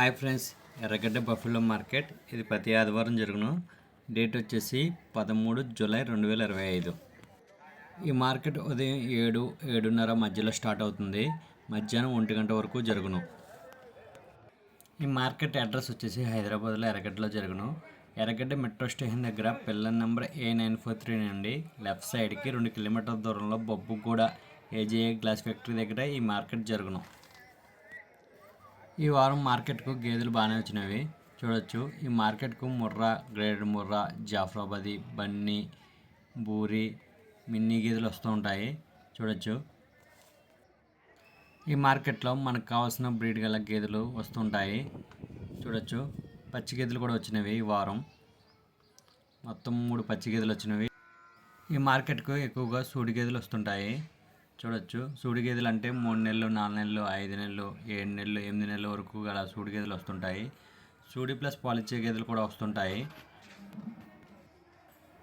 Hi friends Erragadda buffalo market. ఇది ప్రతి ఆదివారం జరుగును. డేట్ వచ్చేసి పదమూడు జూలై రెండు వేల ఇరవై ఐదు. ఈ మార్కెట్ ఉదయం ఏడు ఏడున్నర మధ్యలో స్టార్ట్ అవుతుంది. మధ్యాహ్నం ఒంటి గంట వరకు జరుగును. ఈ మార్కెట్ అడ్రస్ వచ్చేసి హైదరాబాద్లో ఎర్రగడ్డలో జరుగును. ఎర్రగడ్డ మెట్రో స్టేషన్ దగ్గర pillar number A nine four three నుండి లెఫ్ట్ సైడ్కి రెండు కిలోమీటర్ల దూరంలో బొబ్బుగూడ ఏజేఏ గ్లాస్ ఫ్యాక్టరీ దగ్గర ఈ మార్కెట్ జరుగును. ఈ వారం మార్కెట్కు గేదెలు బాగానే వచ్చినవి. చూడొచ్చు. ఈ మార్కెట్కు ముర్రా గ్రేడ్ ముర్రా జాఫ్రాబాది బన్నీ బూరి మిన్నీ గేదెలు వస్తూ ఉంటాయి. చూడొచ్చు. ఈ మార్కెట్లో మనకు కావాల్సిన బ్రీడ్ గల గేదెలు వస్తుంటాయి చూడొచ్చు. పచ్చి గేదెలు కూడా వచ్చినవి ఈ వారం. మొత్తం మూడు పచ్చి గేదెలు వచ్చినవి. ఈ మార్కెట్కు ఎక్కువగా సూడి గేదెలు వస్తుంటాయి. చూడొచ్చు. సూడి గేదెలు అంటే మూడు నెలలు నాలుగు నెలలు ఐదు నెలలు ఏడు నెలలు ఎనిమిది నెలల వరకు గల సూడి గేదెలు వస్తుంటాయి. సూడి ప్లస్ పాలిచ్చే గేదెలు కూడా వస్తుంటాయి.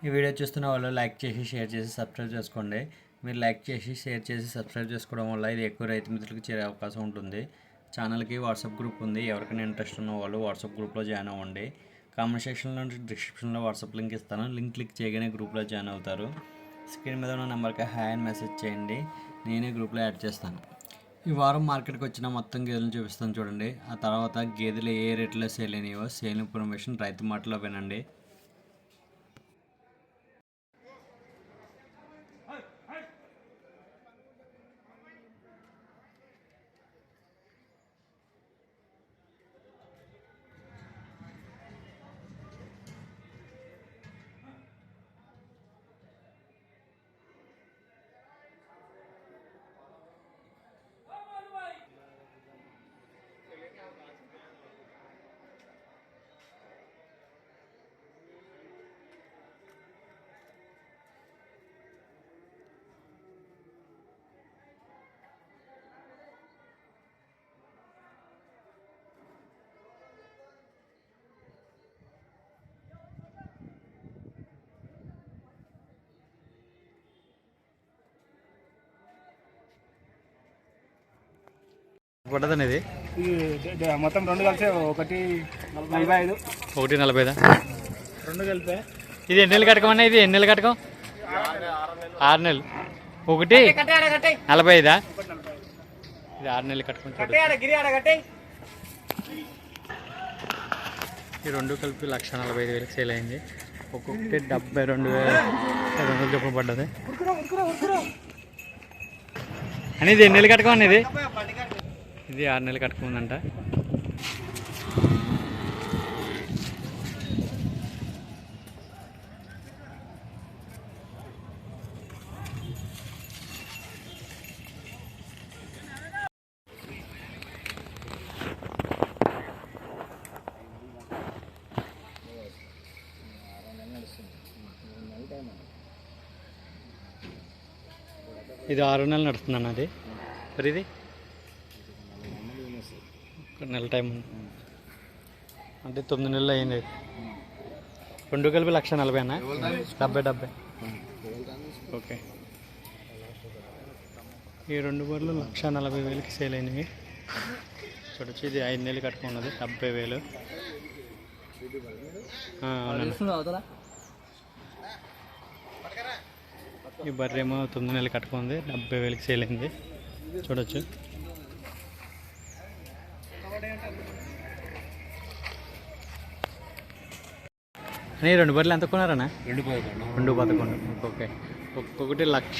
ఈ వీడియో చూస్తున్న వాళ్ళు లైక్ చేసి షేర్ చేసి సబ్స్క్రైబ్ చేసుకోండి. మీరు లైక్ చేసి షేర్ చేసి సబ్స్క్రైబ్ చేసుకోవడం వల్ల ఇది ఎక్కువ రైతు మిత్రులకు చేరే అవకాశం ఉంటుంది. ఛానల్కి వాట్సాప్ గ్రూప్ ఉంది. ఎవరికైనా ఇంట్రెస్ట్ ఉన్న వాళ్ళు వాట్సాప్ గ్రూప్లో జాయిన్ అవ్వండి. కామెంట్ సెక్షన్లో డిస్క్రిప్షన్లో వాట్సాప్ లింక్ ఇస్తాను. లింక్ క్లిక్ చేయగానే గ్రూప్లో జాయిన్ అవుతారు. స్క్రీన్ మీద ఉన్న నెంబర్కి హాయ్ అని మెసేజ్ చేయండి. నేనే గ్రూప్లో యాడ్ చేస్తాను. ఈ వారం మార్కెట్కి వచ్చిన మొత్తం గేదెలను చూపిస్తాను చూడండి. ఆ తర్వాత గేదెలు ఏ రేట్లో సేల్ అయినాయో సేల్ ఇన్ఫర్మేషన్ రైతు మాటలో వినండి. ఇది మొత్తం రెండు కలిసి ఒకటి నలభై ఐదు. ఒకటి నలభైదా రెండు కలిపే. ఇది ఎన్ని నెలలు కట్టకమన్నా ఇది? ఎన్ని నెలలు కట్టకం? ఆరు నెలలు. ఒకటి నలభై ఐదా? ఇది ఆరు నెలలు కట్టుకుని చూడు. ఈ రెండు కలిపి లక్ష నలభై ఐదు వేలకు సేల్ అయింది. ఒక్కొక్కటి డెబ్బై రెండు వేల ఐదు వందలు చొప్పున పడ్డది. అని ఇది ఎన్ని నెలలు కట్టుకోమని ఇది? ఇది ఆరు నెలలు కట్టుకుందంట. ఇది ఆరు నెలలు నడుస్తుందన్న అది. మరి ఇది? నెల టైం. ఉంది అంటే తొమ్మిది నెలలు అయింది. రెండు కలిపి లక్ష నలభై అన్న? డెబ్బై డెబ్బై. ఓకే. ఈ రెండు బర్రెలు లక్ష నలభై వేలకి సేల్ అయినవి. చూడొచ్చు ఇది ఐదు నెలలు కట్టుకున్నది డెబ్బై వేలు. అవునండి ఈ బర్రె ఏమో తొమ్మిది నెలలు కట్టుకుంది డెబ్బై వేలకి సేల్ అయింది. చూడొచ్చు. అని రెండు బర్రెలు ఎంత కొన్నారన్నా? రెండు పదకొండు రెండు పదకొండు. ఓకే. ఒక్కొక్కటి లక్ష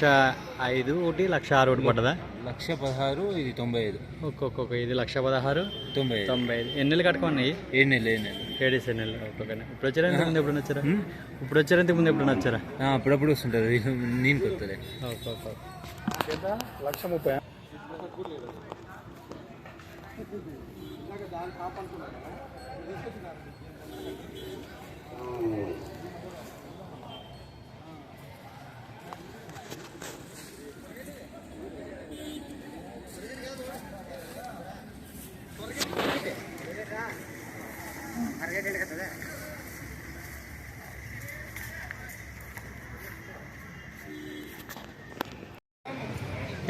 ఐదు ఒకటి లక్ష ఆరు ఒకటి పడ్డదా? లక్ష పదహారు ఇది తొంభై ఐదు. ఒక్కొక్క ఇది లక్ష పదహారు తొంభై తొంభై ఐదు. ఎన్ని నెలలు కట్టుకున్నాయి ఏడు నెలలు ఏడు నెలలు. ఏడేసి నెలలు? ఒక్కొక్క ఇప్పుడు వచ్చారా? ఇంతకు ముందు ఎప్పుడు వచ్చారా? ఇప్పుడు వచ్చారా? ఇంతకు ముందు ఎప్పుడు వచ్చారా? ఆ, అప్పుడప్పుడు వస్తుంటారు. నేను కొత్తలే. ఓకే ఓకే లక్ష ముప్పై.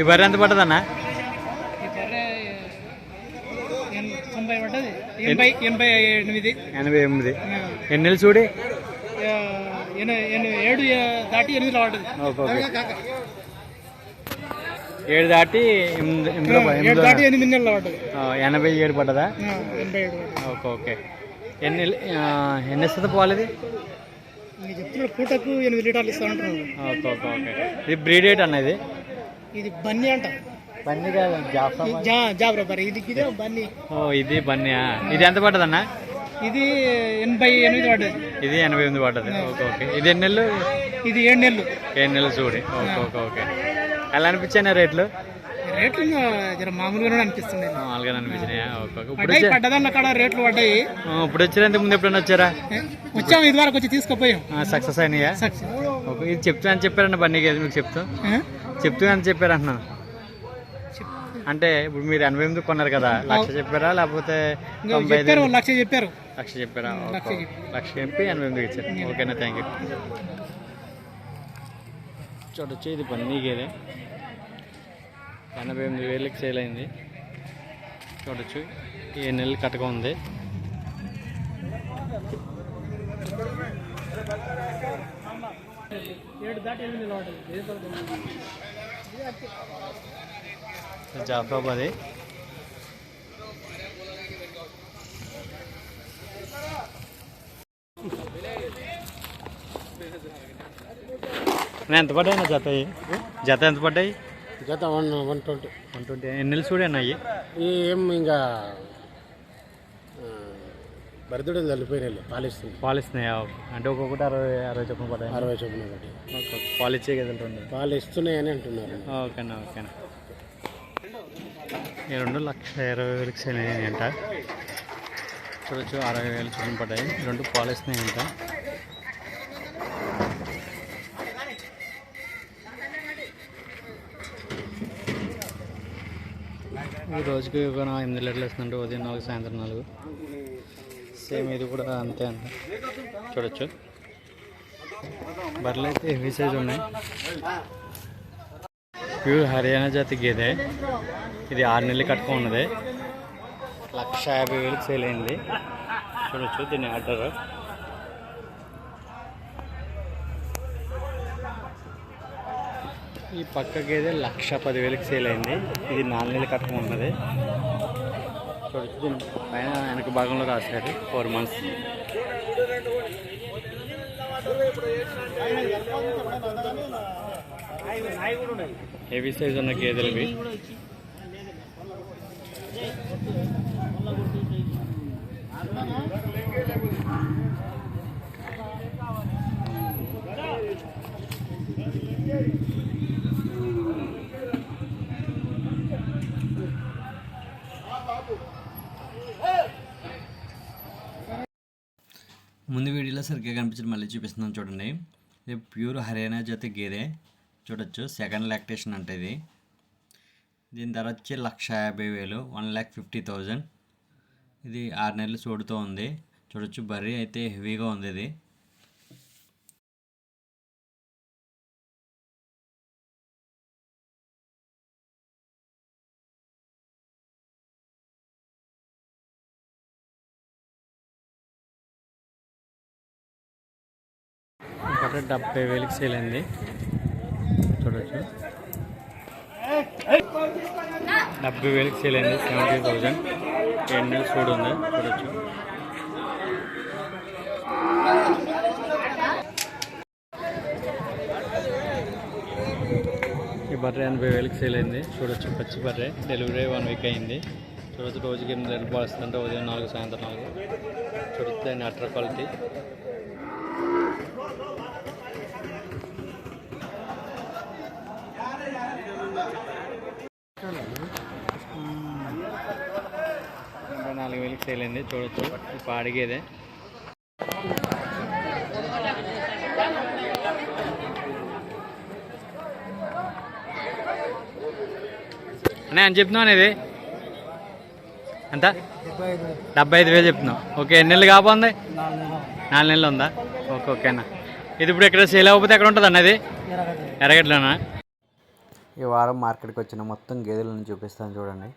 బర్రె ఎంత పడ్డదన్నా ఈ బర్రె తొంభై పడ్డది ఎనభై ఎనభై ఎనిమిది. ఎనభై ఎనిమిది. ఎన్ని నెలలు చూడి. ఏడు దాటి ఎనిమిదిలో ఏడు దాటి ఎనిమిది దాటి ఎనిమిది నెలలు పడ్డది ఎనభై ఏడు పడ్డదా? ఎనభై ఏడు ఓకే ఓకే. ఎన్ని ఎన్ని ఇస్తుంది పాలు ఇది? నీకు చెప్తున్నాడు పూటకు ఎనిమిది లీటర్లు ఇస్తా అంటున్నాడు ఓకే ఓకే ఓకే. ఇది బ్రీడేట్ అన్నది ఇది బన్నీ అంట. బన్నీ కాదు జాఫా ఇది జా జాబ్రా బరి ఇది ఇదే బన్నీ. ఓ ఇది బన్నీయా? ఇది ఎంత పడ్డదన్న? ఇది ఎనభై ఎనిమిది పడ్డది. ఇది ఎనభై ఎనిమిది పడ్డది. Okay okay. ఇది ఎన్ని నెలలు? ఇది ఏడు నెలలు. ఏడు నెలలు చూడి. Okay okay okay. ఎలా అనిపించాయి రేట్లు? రేట్లు ఇంకా జర మామూలుగానే అనిపిస్తుంది అనిపించినాయా? Okay okay. ఇప్పుడు వచ్చే- పడ్డదన్న కాడ రేట్లు పడ్డాయి. ఇప్పుడు ముందు ఎప్పుడైనా వచ్చారా? ఏ, వచ్చాము ఇది వరకు వచ్చి తీసుకుపోయాం. సక్సెస్ అయినాయా? సక్సెస్. ఓకే ఇది చెప్తా అని చెప్పారన్న బన్నీకి మీకు చెప్తా? చెప్తూ అని చెప్పారు అంటే ఇప్పుడు మీరు ఎనభై ఎనిమిది కొన్నారు కదా లక్ష చెప్పారా? లేకపోతే తొంభై లక్ష చెప్పారు. లక్ష చెప్పారా? లక్ష చెప్పి ఎనభై ఎనిమిది ఇచ్చారు. ఓకేనా థ్యాంక్ యూ. చూడొచ్చు ఇది పన్నీ గేదె ఎనభై ఎనిమిది వేలకి సేల్ అయింది. చూడొచ్చు ఏ నెలలు కట్టక ఉంది. ఏడు దాటి ఎనిమిది జాఫరాబాద్. ఎంత పడ్డాయి జత? జత ఎంత పడ్డాయి? గత one one twenty. One twenty. ఎన్ని నెలలు చూడండి అయ్యి ఏం ఇంకా బరిదుడు వెళ్ళిపోయినాయి పాలిస్తుంది పాలు ఇస్తున్నాయా అంటే ఒక్కొక్కటి అరవై అరవై చొప్పున పడ్డాయి. అరవై చొప్పున ఒకటి ఓకే పాలు ఇచ్చే కదా పాలు ఇస్తున్నాయని అంటున్నారు ఓకేనా ఓకేనా ఈ రెండు లక్ష ఇరవై వేలకు సేల్ అంట చూడొచ్చు అరవై వేలు చొప్పున పడ్డాయి. ఈ రెండు పాలిస్తున్నాయంట ఈ రోజుకి ఒక ఎనిమిది లీటర్లు వేస్తుందంటే ఉదయం నాలుగు సాయంత్రం నాలుగు. సేమ్ ఇది కూడా అంతే అంట. చూడొచ్చు. బర్రెలు అయితే హెవీ సైజ్ ఉన్నాయి. ప్యూర్ హర్యానా జాతి గేదె. ఇది ఆరు నెలలు కట్టుకున్నది లక్ష యాభై వేలకు సేల్ అయింది. చూడొచ్చు దీని ఆర్డర్ ఈ పక్క గేదె లక్ష పదివేలకు సేల్ అయింది. ఇది నాలుగు నెలలు కట్టుకున్నది చూడొచ్చు దీని పైన వెనక భాగంలో రాశారు. ఫోర్ మంత్స్ హెవీ సైజ్ ఉన్న గేదెలవి సరిగ్గా కనిపించడం మళ్ళీ చూపిస్తున్నాను చూడండి. ఇది ప్యూర్ హర్యానా జాతి గేదె. చూడొచ్చు. సెకండ్ లాక్టేషన్ అంటే ఇది. దీని ధర వచ్చి లక్ష యాభై వేలు. One lakh fifty thousand. ఇది ఆరు నెలలు చూడుతూ ఉంది. చూడొచ్చు. బర్రీ అయితే హెవీగా ఉంది ఇది. కూడా డెబ్బై వేలకు సేల్ అయింది. చూడొచ్చు. డెబ్బై వేలకు సేల్ అయింది సెవెంటీ థౌజండ్ ఏడు నెలలు ఉంది. చూడొచ్చు. ఈ బర్రె ఎనభై వేలకు సేల్ అయింది. చూడొచ్చు. పచ్చి బర్రె డెలివరీ వన్ వీక్ అయింది. చూడొచ్చు రోజుకి ఎనిమిది లీటర్ పాలిస్తుంటే ఉదయం నాలుగు సాయంత్రం నాలుగు. చూడొచ్చు దాని అట్ర క్వాలిటీ నాలుగు వేలకి సేల్ అయింది చూడొచ్చు. ఇప్పుడు అడిగేదే అనే అని చెప్తున్నావు అనేది ఎంత? డెబ్బై ఐదు వేలు చెప్తున్నావు. ఓకే ఎన్ని నెలలు కాబోంది నాలుగు నెలలు ఉందా? ఓకే ఓకేనా ఇది ఇప్పుడు ఎక్కడ సేల్ అవ్వకపోతే ఎక్కడ ఉంటుంది అన్నది ఎరగట్లేనా ఈ వారం మార్కెట్కి వచ్చిన మొత్తం గేదెలను చూపిస్తాను చూడండి.